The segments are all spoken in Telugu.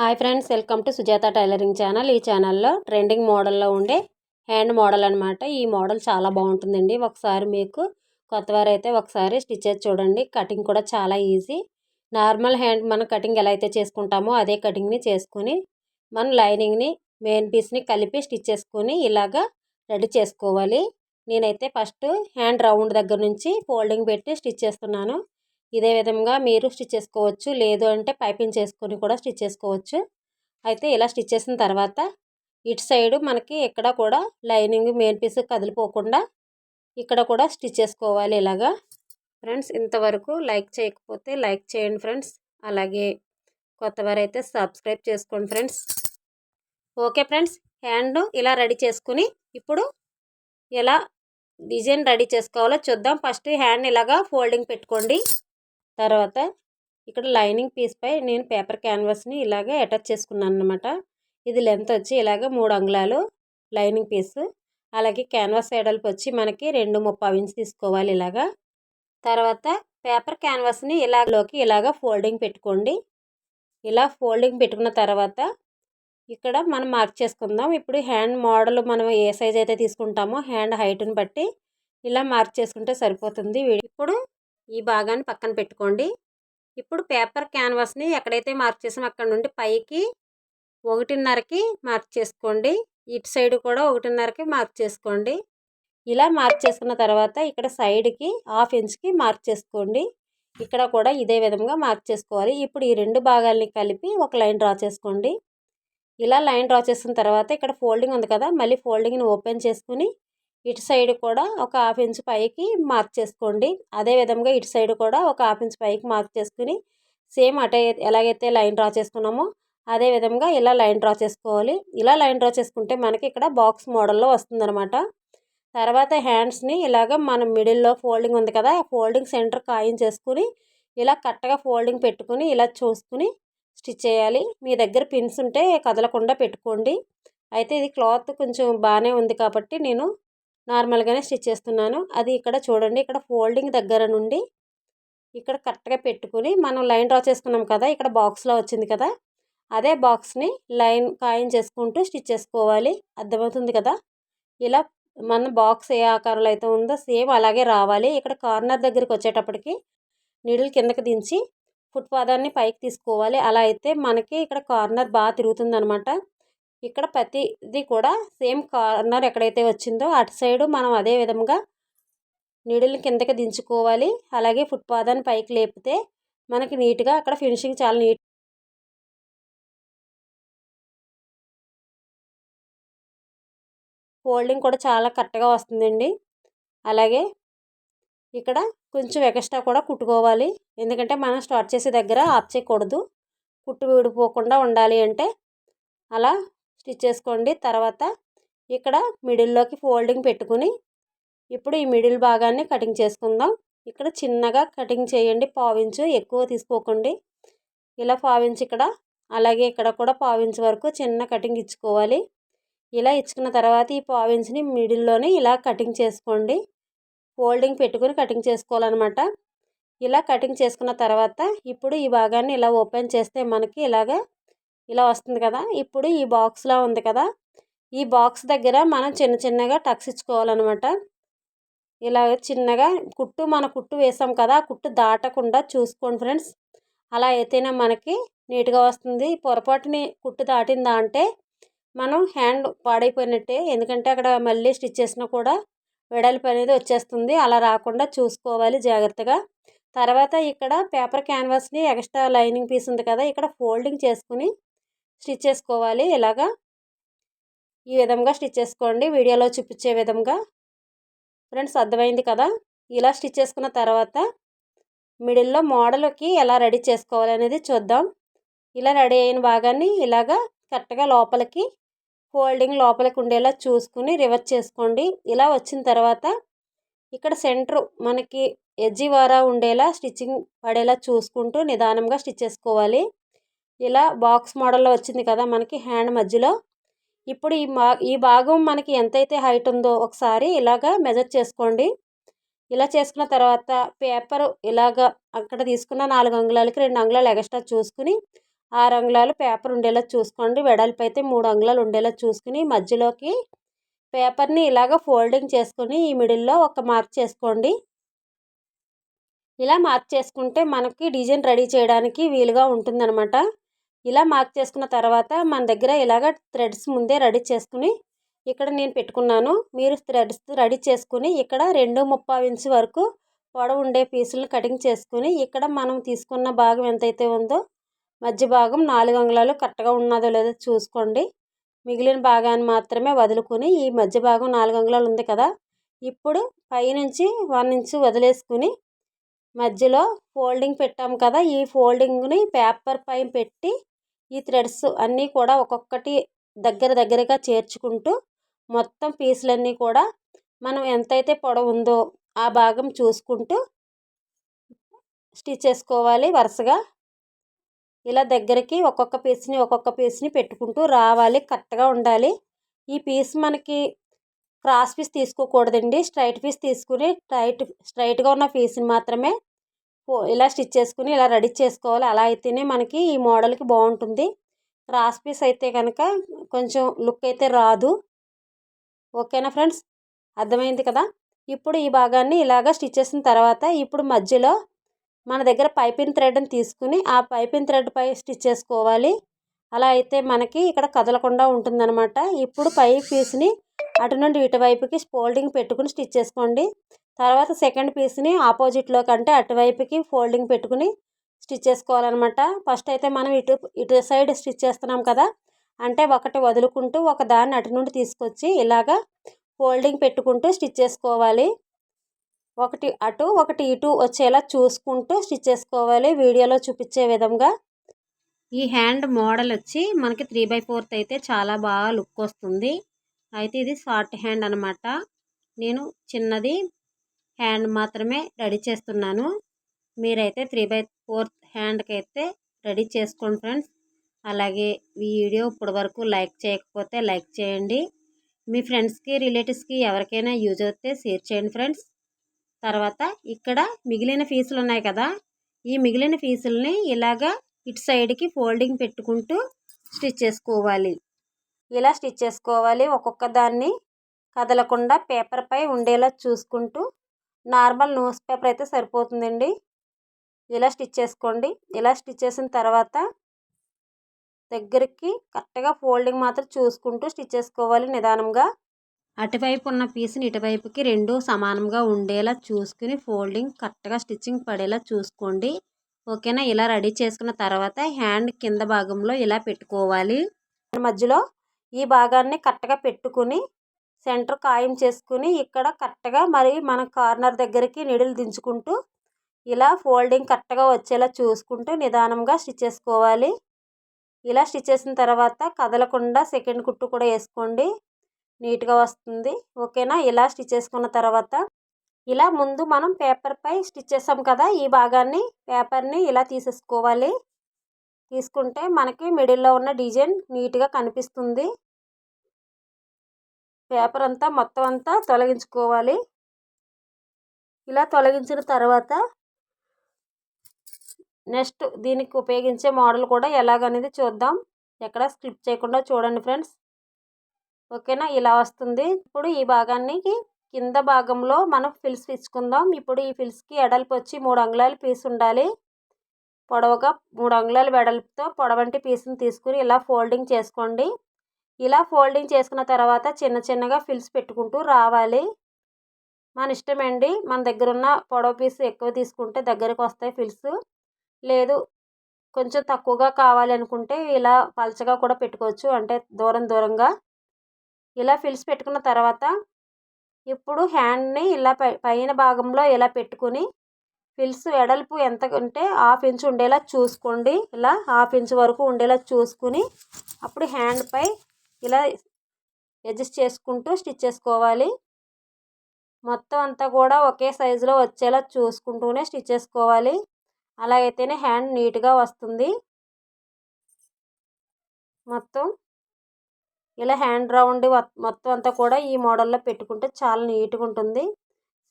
Hi friends welcome to Sujatha tailoring channel. ఈ ఛానల్లో ట్రెండింగ్ మోడల్లో ఉండే హ్యాండ్ మోడల్ అనమాట ఈ మోడల్ చాలా బాగుంటుందండి. ఒకసారి మీకు కొత్తవారైతే ఒకసారి స్టిచ్చెస్ చూడండి. కటింగ్ కూడా చాలా ఈజీ. నార్మల్ హ్యాండ్ మనం కటింగ్ ఎలా అయితే చేసుకుంటామో అదే కటింగ్ని చేసుకొని మనం లైనింగ్ని మెయిన్ పీస్ని కలిపి స్టిచ్ చేసుకొని ఇలాగా రెడీ చేసుకోవాలి. నేనైతే ఫస్ట్ హ్యాండ్ రౌండ్ దగ్గర నుంచి ఫోల్డింగ్ పెట్టి స్టిచ్ చేస్తున్నాను. ఇదే విధంగా మీరు స్టిచ్ చేసుకోవచ్చు. లేదు అంటే పైపింగ్ చేసుకొని కూడా స్టిచ్ చేసుకోవచ్చు. అయితే ఇలా స్టిచ్ చేసిన తర్వాత ఇటు సైడు మనకి ఇక్కడ కూడా లైనింగ్ మెయిన్ పీస్ కదిలిపోకుండా ఇక్కడ కూడా స్టిచ్ చేసుకోవాలి ఇలాగా. ఫ్రెండ్స్ ఇంతవరకు లైక్ చేయకపోతే లైక్ చేయండి ఫ్రెండ్స్. అలాగే కొత్తవారైతే సబ్స్క్రైబ్ చేసుకోండి ఫ్రెండ్స్. ఓకే ఫ్రెండ్స్ హ్యాండ్ ఇలా రెడీ చేసుకుని ఇప్పుడు ఎలా డిజైన్ రెడీ చేసుకోవాలో చూద్దాం. ఫస్ట్ హ్యాండ్ ఇలాగా ఫోల్డింగ్ పెట్టుకోండి. తర్వాత ఇక్కడ లైనింగ్ పీస్పై నేను పేపర్ క్యాన్వాస్ని ఇలాగే అటాచ్ చేసుకున్నాను అనమాట ఇది లెంత్ వచ్చి ఇలాగ మూడు అంగుళాలు లైనింగ్ పీస్. అలాగే క్యాన్వాస్ ఎడల్పు వచ్చి మనకి రెండు ముప్పై ఇంచ్ తీసుకోవాలి ఇలాగా. తర్వాత పేపర్ క్యాన్వాస్ని ఇలాగలోకి ఇలాగ ఫోల్డింగ్ పెట్టుకోండి. ఇలా ఫోల్డింగ్ పెట్టుకున్న తర్వాత ఇక్కడ మనం మార్క్ చేసుకుందాం. ఇప్పుడు హ్యాండ్ మోడల్ మనం ఏ సైజ్ అయితే తీసుకుంటామో హ్యాండ్ హైట్ని బట్టి ఇలా మార్క్ చేసుకుంటే సరిపోతుంది ఇప్పుడు ఈ భాగాన్ని పక్కన పెట్టుకోండి. ఇప్పుడు పేపర్ క్యాన్వాస్ని ఎక్కడైతే మార్క్ చేసామో అక్కడ నుండి పైకి ఒకటిన్నరకి మార్క్ చేసుకోండి. ఇటు సైడ్ కూడా ఒకటిన్నరకి మార్క్ చేసుకోండి. ఇలా మార్క్ చేసుకున్న తర్వాత ఇక్కడ సైడ్కి హాఫ్ ఇంచ్కి మార్క్ చేసుకోండి. ఇక్కడ కూడా ఇదే విధంగా మార్క్ చేసుకోవాలి. ఇప్పుడు ఈ రెండు భాగాల్ని కలిపి ఒక లైన్ డ్రా చేసుకోండి. ఇలా లైన్ డ్రా చేసిన తర్వాత ఇక్కడ ఫోల్డింగ్ ఉంది కదా మళ్ళీ ఫోల్డింగ్ని ఓపెన్ చేసుకుని ఇటు సైడ్ కూడా ఒక హాఫ్ ఇంచ్ పైకి మార్క్ చేసుకోండి. అదే విధంగా ఇటు సైడ్ కూడా ఒక హాఫ్ ఇంచ్ పైకి మార్క్ చేసుకుని సేమ్ అటే ఎలాగైతే లైన్ డ్రా చేసుకున్నామో అదే విధంగా ఇలా లైన్ డ్రా చేసుకోవాలి. ఇలా లైన్ డ్రా చేసుకుంటే మనకి ఇక్కడ బాక్స్ మోడల్లో వస్తుందన్నమాట. తర్వాత హ్యాండ్స్ని ఇలాగ మనం మిడిల్లో ఫోల్డింగ్ ఉంది కదా ఫోల్డింగ్ సెంటర్ ఖాయం చేసుకుని ఇలా కరెక్ట్గా ఫోల్డింగ్ పెట్టుకుని ఇలా చూసుకుని స్టిచ్ చేయాలి. మీ దగ్గర పిన్స్ ఉంటే కదలకుండా పెట్టుకోండి. అయితే ఇది క్లాత్ కొంచెం బాగానే ఉంది కాబట్టి నేను నార్మల్గానే స్టిచ్ చేస్తున్నాను. అది ఇక్కడ చూడండి ఇక్కడ ఫోల్డింగ్ దగ్గర నుండి ఇక్కడ కరెక్ట్గా పెట్టుకుని మనం లైన్ డ్రా చేసుకున్నాం కదా ఇక్కడ బాక్స్లో వచ్చింది కదా అదే బాక్స్ని లైన్ కాయిన్ చేసుకుంటూ స్టిచ్ చేసుకోవాలి. అర్థమవుతుంది కదా? ఇలా మన బాక్స్ ఏ ఆకారంలో అయితే ఉందో సేమ్ అలాగే రావాలి. ఇక్కడ కార్నర్ దగ్గరికి వచ్చేటప్పటికి నీడిల్ కిందకి దించి ఫుట్ పాదాన్ని పైకి తీసుకోవాలి. అలా అయితే మనకి ఇక్కడ కార్నర్ బాగా తిరుగుతుంది అనమాట ఇక్కడ ప్రతిది కూడా సేమ్ కార్నర్ ఎక్కడైతే వచ్చిందో అటు సైడు మనం అదే విధంగా నీడిల్ని కిందకి దించుకోవాలి. అలాగే ఫుట్ పాదాన్ని పైకి లేపితే మనకి నీట్గా అక్కడ ఫినిషింగ్ చాలా నీట్ ఫోల్డింగ్ కూడా చాలా కరెక్ట్గా వస్తుందండి. అలాగే ఇక్కడ కొంచెం ఎక్స్ట్రా కూడా కుట్టుకోవాలి. ఎందుకంటే మనం స్టార్ట్ చేసే దగ్గర ఆప్ చేయకూడదు కుట్టు విడిపోకుండా ఉండాలి అంటే అలా స్టిచ్ చేసుకోండి. తర్వాత ఇక్కడ మిడిల్లోకి ఫోల్డింగ్ పెట్టుకుని ఇప్పుడు ఈ మిడిల్ భాగాన్ని కటింగ్ చేసుకుందాం. ఇక్కడ చిన్నగా కటింగ్ చేయండి. పావించు ఎక్కువ తీసుకోకండి. ఇలా పావించు ఇక్కడ అలాగే ఇక్కడ కూడా పావించు వరకు చిన్న కటింగ్ ఇచ్చుకోవాలి. ఇలా ఇచ్చుకున్న తర్వాత ఈ పావించుని మిడిల్లోనే ఇలా కటింగ్ చేసుకోండి. ఫోల్డింగ్ పెట్టుకుని కటింగ్ చేసుకోవాలన్నమాట. ఇలా కటింగ్ చేసుకున్న తర్వాత ఇప్పుడు ఈ భాగాన్ని ఇలా ఓపెన్ చేస్తే మనకి ఇలాగా ఇలా వస్తుంది కదా. ఇప్పుడు ఈ బాక్స్లా ఉంది కదా. ఈ బాక్స్ దగ్గర మనం చిన్న చిన్నగా టక్స్ ఇచ్చుకోవాలన్నమాట. ఇలా చిన్నగా కుట్టు మన కుట్టు వేసాం కదా. కుట్టు దాటకుండా చూసుకోండి ఫ్రెండ్స్. అలా అయితేనే మనకి నీట్గా వస్తుంది. పొరపాటుని కుట్టు దాటిందా అంటే మనం హ్యాండ్ పాడైపోయినట్టే. ఎందుకంటే అక్కడ మళ్ళీ స్టిచ్ చేసినా కూడా వెడల్పు అనేది వచ్చేస్తుంది. అలా రాకుండా చూసుకోవాలి జాగ్రత్తగా. తర్వాత ఇక్కడ పేపర్ క్యాన్వాస్ని ఎక్స్ట్రా లైనింగ్ పీస్ ఉంది కదా. ఇక్కడ ఫోల్డింగ్ చేసుకుని స్టిచ్ చేసుకోవాలి. ఇలాగా ఈ విధంగా స్టిచ్ చేసుకోండి. వీడియోలో చూపించే విధంగా. ఫ్రెండ్స్ అర్థమైంది కదా? ఇలా స్టిచ్ చేసుకున్న తర్వాత మిడిల్లో మోడల్కి ఎలా రెడీ చేసుకోవాలి అనేది చూద్దాం. ఇలా రెడీ అయిన భాగాన్ని ఇలాగా కరెక్ట్గా లోపలికి ఫోల్డింగ్ లోపలికి ఉండేలా చూసుకుని రివర్స్ చేసుకోండి. ఇలా వచ్చిన తర్వాత ఇక్కడ సెంటర్ మనకి ఎజ్జి వారా ఉండేలా స్టిచ్చింగ్ పడేలా చూసుకుంటూ నిదానంగా స్టిచ్ చేసుకోవాలి. ఇలా బాక్స్ మోడల్లో వచ్చింది కదా మనకి హ్యాండ్ మధ్యలో. ఇప్పుడు ఈ మా ఈ భాగం మనకి ఎంతైతే హైట్ ఉందో ఒకసారి ఇలాగా మెజర్ చేసుకోండి. ఇలా చేసుకున్న తర్వాత పేపర్ ఇలాగ అక్కడ తీసుకున్న నాలుగు అంగుళాలకి రెండు అంగుళాలు ఎక్స్ట్రా చూసుకుని ఆరు అంగుళాలు పేపర్ ఉండేలా చూసుకోండి. వెడల్పు అయితే మూడు అంగుళాలు ఉండేలా చూసుకుని మధ్యలోకి పేపర్ని ఇలాగ ఫోల్డింగ్ చేసుకుని ఈ మిడిల్లో ఒక మార్క్ చేసుకోండి. ఇలా మార్క్ చేసుకుంటే మనకి డిజైన్ రెడీ చేయడానికి వీలుగా ఉంటుందన్నమాట. ఇలా మార్క్ చేసుకున్న తర్వాత మన దగ్గర ఇలాగ థ్రెడ్స్ ముందే రెడీ చేసుకుని ఇక్కడ నేను పెట్టుకున్నాను. మీరు థ్రెడ్స్ రెడీ చేసుకుని ఇక్కడ రెండు ముప్పావు ఇంచు వరకు పొడవు ఉండే పీసులను కటింగ్ చేసుకుని ఇక్కడ మనం తీసుకున్న భాగం ఎంతైతే ఉందో మధ్య భాగం నాలుగు అంగుళాలు కరెక్ట్గా ఉన్నదో లేదో చూసుకోండి. మిగిలిన భాగాన్ని మాత్రమే వదులుకొని ఈ మధ్య భాగం నాలుగు అంగుళాలు ఉంది కదా ఇప్పుడు పైనుంచి వన్ ఇంచు వదిలేసుకుని మధ్యలో ఫోల్డింగ్ పెట్టాము కదా ఈ ఫోల్డింగ్ని పేపర్ పైన పెట్టి ఈ థ్రెడ్స్ అన్నీ కూడా ఒక్కొక్కటి దగ్గర దగ్గరగా చేర్చుకుంటూ మొత్తం పీసులన్నీ కూడా మనం ఎంతైతే పొడవు ఉందో ఆ భాగం చూసుకుంటూ స్టిచ్ చేసుకోవాలి వరుసగా. ఇలా దగ్గరికి ఒక్కొక్క పీస్ని ఒక్కొక్క పీస్ని పెట్టుకుంటూ రావాలి కరెక్ట్గా ఉండాలి. ఈ పీస్ మనకి క్రాస్ పీస్ తీసుకోకూడదండి. స్ట్రైట్ పీస్ తీసుకుని స్ట్రైట్ స్ట్రైట్గా ఉన్న పీస్ని మాత్రమే ఇలా స్టిచ్ చేసుకుని ఇలా రెడీ చేసుకోవాలి. అలా అయితేనే మనకి ఈ మోడల్కి బాగుంటుంది. క్రాస్ పీస్ అయితే కనుక కొంచెం లుక్ అయితే రాదు. ఓకేనా ఫ్రెండ్స్? అర్థమైంది కదా? ఇప్పుడు ఈ భాగాన్ని ఇలాగ స్టిచ్ చేసిన తర్వాత ఇప్పుడు మధ్యలో మన దగ్గర పైపింగ్ థ్రెడ్ని తీసుకుని ఆ పైపింగ్ థ్రెడ్ పై స్టిచ్ చేసుకోవాలి. అలా అయితే మనకి ఇక్కడ కదలకుండా ఉంటుందన్నమాట. ఇప్పుడు పై పీస్ని అటు నుండి ఇటువైపుకి ఫోల్డింగ్ పెట్టుకుని స్టిచ్ చేసుకోండి. తర్వాత సెకండ్ పీస్ని ఆపోజిట్లో కంటే అటువైపుకి ఫోల్డింగ్ పెట్టుకుని స్టిచ్ చేసుకోవాలన్నమాట. ఫస్ట్ అయితే మనం ఇటు ఇటు సైడ్ స్టిచ్ చేస్తున్నాం కదా అంటే ఒకటి వదులుకుంటూ ఒక దాన్ని అటు నుండి తీసుకొచ్చి ఇలాగా ఫోల్డింగ్ పెట్టుకుంటూ స్టిచ్ చేసుకోవాలి. ఒకటి అటు ఒకటి ఇటు వచ్చేలా చూసుకుంటూ స్టిచ్ చేసుకోవాలి వీడియోలో చూపించే విధంగా. ఈ హ్యాండ్ మోడల్ వచ్చి మనకి త్రీ బై ఫోర్త్ అయితే చాలా బాగా లుక్ వస్తుంది. అయితే ఇది షార్ట్ హ్యాండ్ అనమాట నేను చిన్నది హ్యాండ్ మాత్రమే రెడీ చేస్తున్నాను. మీరైతే త్రీ బై ఫోర్త్ హ్యాండ్కి అయితే రెడీ చేసుకోండి ఫ్రెండ్స్. అలాగే ఈ వీడియో ఇప్పటి వరకు లైక్ చేయకపోతే లైక్ చేయండి. మీ ఫ్రెండ్స్కి రిలేటివ్స్కి ఎవరికైనా యూజ్ అవుతే షేర్ చేయండి ఫ్రెండ్స్. తర్వాత ఇక్కడ మిగిలిన ఫీజులు ఉన్నాయి కదా ఈ మిగిలిన ఫీజులని ఇలాగా ఇటు సైడ్కి ఫోల్డింగ్ పెట్టుకుంటూ స్టిచ్ చేసుకోవాలి. ఇలా స్టిచ్ చేసుకోవాలి. ఒక్కొక్క దాన్ని కదలకుండా పేపర్పై ఉండేలా చూసుకుంటూ నార్మల్ న్యూస్ పేపర్ అయితే సరిపోతుందండి. ఇలా స్టిచ్ చేసుకోండి. ఇలా స్టిచ్ చేసిన తర్వాత దగ్గరికి కరెక్ట్గా ఫోల్డింగ్ మాత్రం చూసుకుంటూ స్టిచ్ చేసుకోవాలి నిదానంగా. అటువైపు ఉన్న పీస్ని ఇటువైపుకి రెండు సమానంగా ఉండేలా చూసుకుని ఫోల్డింగ్ కరెక్ట్గా స్టిచ్చింగ్ పడేలా చూసుకోండి. ఓకేనా? ఇలా రెడీ చేసుకున్న తర్వాత హ్యాండ్ కింద భాగంలో ఇలా పెట్టుకోవాలి. మధ్యలో ఈ భాగాన్ని కరెక్ట్గా పెట్టుకుని సెంటర్ ఖాయం చేసుకుని ఇక్కడ కరెక్ట్గా మరి మన కార్నర్ దగ్గరికి నిడిల్ దించుకుంటూ ఇలా ఫోల్డింగ్ కరెక్ట్గా వచ్చేలా చూసుకుంటూ నిదానంగా స్టిచ్ చేసుకోవాలి. ఇలా స్టిచ్ చేసిన తర్వాత కదలకుండా సెకండ్ కుట్టు కూడా వేసుకోండి. నీట్గా వస్తుంది. ఓకేనా? ఇలా స్టిచ్ చేసుకున్న తర్వాత ఇలా ముందు మనం పేపర్పై స్టిచ్ చేసాం కదా ఈ భాగాన్ని పేపర్ని ఇలా తీసేసుకోవాలి. తీసుకుంటే మనకి మిడిల్లో ఉన్న డిజైన్ నీట్గా కనిపిస్తుంది. పేపర్ అంతా మొత్తం అంతా తొలగించుకోవాలి. ఇలా తొలగించిన తర్వాత నెక్స్ట్ దీనికి ఉపయోగించే మోడల్ కూడా ఎలాగనేది చూద్దాం. ఎక్కడ స్కిప్ చేయకుండా చూడండి ఫ్రెండ్స్. ఓకేనా? ఇలా వస్తుంది. ఇప్పుడు ఈ భాగానికి కింద భాగంలో మనం ఫిల్స్ ఇచ్చుకుందాం ఇప్పుడు ఈ ఫిల్స్కి ఎడల్పు వచ్చి మూడు అంగుళాలు పీస్ ఉండాలి. పొడవుగా మూడు అంగుళాలు వెడల్పుతో పొడవంటి పీసును తీసుకుని ఇలా ఫోల్డింగ్ చేసుకోండి. ఇలా ఫోల్డింగ్ చేసుకున్న తర్వాత చిన్న చిన్నగా ఫిల్స్ పెట్టుకుంటూ రావాలి. మన ఇష్టమండి. మన దగ్గర ఉన్న పొడవ పీస్ ఎక్కువ తీసుకుంటే దగ్గరకు వస్తాయి ఫిల్స్. లేదు కొంచెం తక్కువగా కావాలి అనుకుంటే ఇలా పలచగా కూడా పెట్టుకోవచ్చు. అంటే దూరం దూరంగా. ఇలా ఫిల్స్ పెట్టుకున్న తర్వాత ఇప్పుడు హ్యాండ్ని ఇలా పై పైన భాగంలో ఇలా పెట్టుకుని ఫిల్స్ వెడల్పు ఎంత ఉంటే హాఫ్ ఇంచ్ ఉండేలా చూసుకోండి. ఇలా హాఫ్ ఇంచ్ వరకు ఉండేలా చూసుకుని అప్పుడు హ్యాండ్పై ఇలా అడ్జస్ట్ చేసుకుంటూ స్టిచ్ చేసుకోవాలి. మొత్తం అంతా కూడా ఒకే సైజులో వచ్చేలా చూసుకుంటూనే స్టిచ్ చేసుకోవాలి. అలా అయితేనే హ్యాండ్ నీట్గా వస్తుంది. మొత్తం ఇలా హ్యాండ్ రౌండ్ మొత్తం అంతా కూడా ఈ మోడల్లో పెట్టుకుంటే చాలా నీట్గా ఉంటుంది.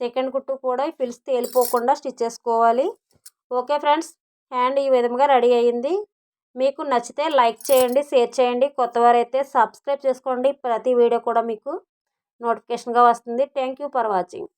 సెకండ్ కుట్టు కూడా ఫిల్స్ తేలిపోకుండా స్టిచ్ చేసుకోవాలి. ఓకే ఫ్రెండ్స్ హ్యాండ్ ఈ విధంగా రెడీ అయ్యింది మీకు నచ్చితే లైక్ చేయండి షేర్ చేయండి. కొత్తవారైతే సబ్స్క్రైబ్ చేసుకోండి. ప్రతి వీడియో కూడా మీకు నోటిఫికేషన్గా వస్తుంది. Thank you for watching.